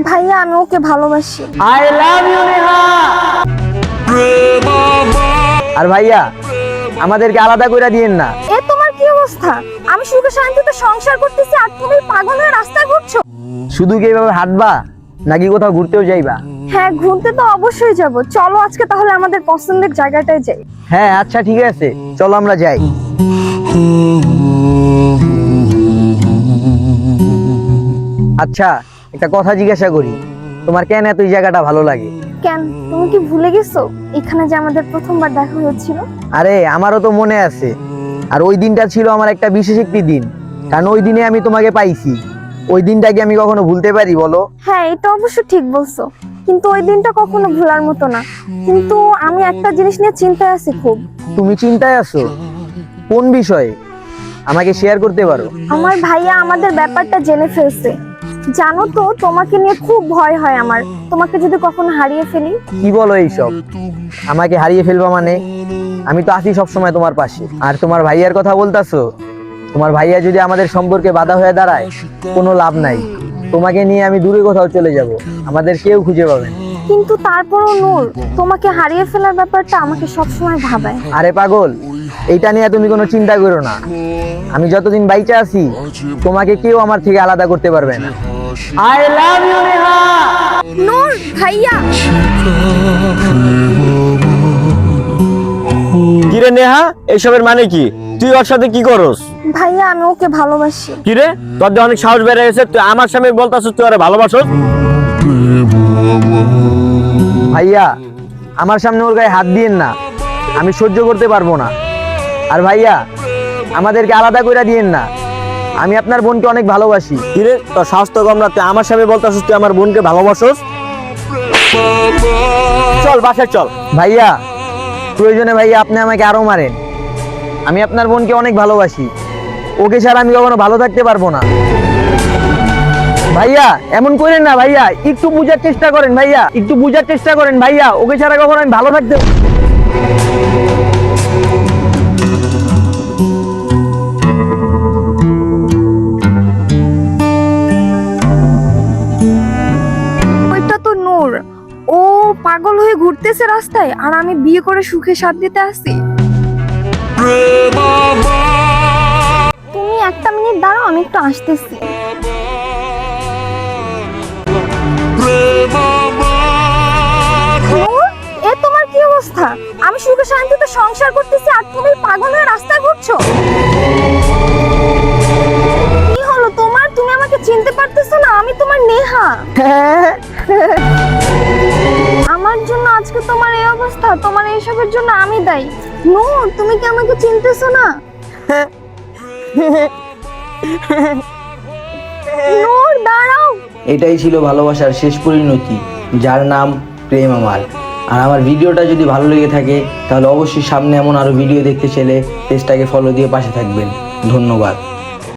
ভাইয়া আমি ওকে ভালোবাসি। আই লাভ ইউ নেহা আর ভাইয়া আমাদেরকে আলাদা করে দিয়েন না। এ তোমার কি অবস্থা? আমি সুখে শান্তিতে সংসার করতেছি আর তুমি পাগল হয়ে রাস্তায় ঘুরছো? শুধু কি এভাবে হাঁটবা নাকি কোথাও ঘুরতেও যাইবা? হ্যাঁ ঘুরতে তো অবশ্যই যাব। চলো আজকে তাহলে আমাদের পছন্দের জায়গাটায় যাই। হ্যাঁ আচ্ছা ঠিক আছে। চলো আমরা যাই। আচ্ছা একটা কথা জিজ্ঞাসা করি তোমার কেন এত এই জায়গাটা ভালো লাগে? কেন? তুমি কি ভুলে গেছো? এখানে যে আমাদের প্রথমবার দেখা হয়েছিল। আরে আমারও তো মনে আছে। আর ওই দিনটা ছিল আমার একটা বিশেষ একটি দিন। কারণ ওই দিনে আমি তোমাকে পাইছি। ওই দিনটা কি আমি কখনো ভুলতে পারি বলো? হ্যাঁ এটা অবশ্য ঠিক বলছো। কিন্তু ওই দিনটা কখনো ভোলার মতো না। কিন্তু আমি একটা জিনিস নিয়ে চিন্তায় আছি খুব। তুমি চিন্তায় আছো? কোন বিষয়ে? আমাকে শেয়ার করতে পারো। আমার ভাইয়া আমাদের ব্যাপারটা জেনে ফেলছে। জানো তো তোমাকে নিয়ে খুব ভয় হয় আমার। তোমাকে যদি কখনো হারিয়ে ফেলি? কি বলো এইসব? আমাকে হারিয়ে ফেলবা মানে? আমি তো আছি সবসময় তোমার পাশে। আর তোমার ভাইয়ার কথা বলতাছো? তোমার ভাইয়া যদি আমাদের সম্পর্কে বাধা হয়ে দাঁড়ায় কোনো লাভ নাই। তোমাকে নিয়ে আমি দূরে কোথাও চলে যাব। আমাদের কেউ খুঁজে পাবে না। কিন্তু তারপরও নূর তোমাকে হারিয়ে ফেলার ব্যাপারটা আমাকে সবসময় ভাবায়। আরে পাগল এইটা নিয়ে তুমি কোনো চিন্তা করো না। আমি যতদিন বাইচে আছি তোমাকে কেউ আমার থেকে আলাদা করতে পারবে না। I love you Neha Noor ভাইয়া। কিরে নেহা এসবের মানে কি? তুই ওর সাথে কি করস? ভাইয়া আমি ওকে ভালোবাসি। কিরে? তোর যে অনেক সাহস বেড়ে গেছে তুই আমার সামনে বলতাছিস তুই ওরে ভালোবাসস? ভাইয়া আমার সামনে ওর গায়ে হাত দিয়েন না। আমি সহ্য করতে পারব না। আর ভাইয়া আমাদেরকে আলাদা করে দিয়েন না। আমি আপনার বোনকে অনেক ভালোবাসি। কিরে সাহস কম তুই আমার সামনে বলতাছিস তুই আমার বোনকে ভালোবাসস? চল, বাসায় চল। ভাইয়া, প্রয়োজনে ভাইয়া আপনি আমাকে আরও মারেন। আমি আপনার বোনকে অনেক ভালোবাসি। ওকে ছাড়া আমি কখনো ভালো থাকতে পারব না। ভাইয়া, এমন করেন না ভাইয়া, একটু বুঝার চেষ্টা করেন ভাইয়া, একটু বুঝার চেষ্টা করেন ভাইয়া, ওকে ছাড়া কখনো আমি ভালো থাকতে পাগল হয়ে ঘুরতেছে রাস্তায় আর আমি বিয়ে করে সুখে সাথ দিতে আছি তুমি একটা মিনিট দাঁড়াও, আমি একটু আসতেছি। এ তোমার কি অবস্থা? আমি সুখে শান্তিতে সংসার করতেছি আর তুমি পাগল হয়ে রাস্তায় ঘুরছো? কি হলো তোমার? তুমি আমাকে চিনতে পারতেছো না, আমি তোমার নেহা। আমার জন্য আজকে তোমার এই অবস্থা, তোমার এইসবের জন্য আমি দায়ী। নূর, তুমি কি আমাকে চিনতেছো না? নূর, দাঁড়াও। এটাই ছিল ভালোবাসার শেষ পরিণতি, যার নাম প্রেম আমার। আর আমার ভিডিওটা যদি ভালো লেগে থাকে, তাহলে অবশ্যই সামনে এমন আরও ভিডিও দেখতে চাইলে পেজটাকে ফলো দিয়ে পাশে থাকবেন। ধন্যবাদ।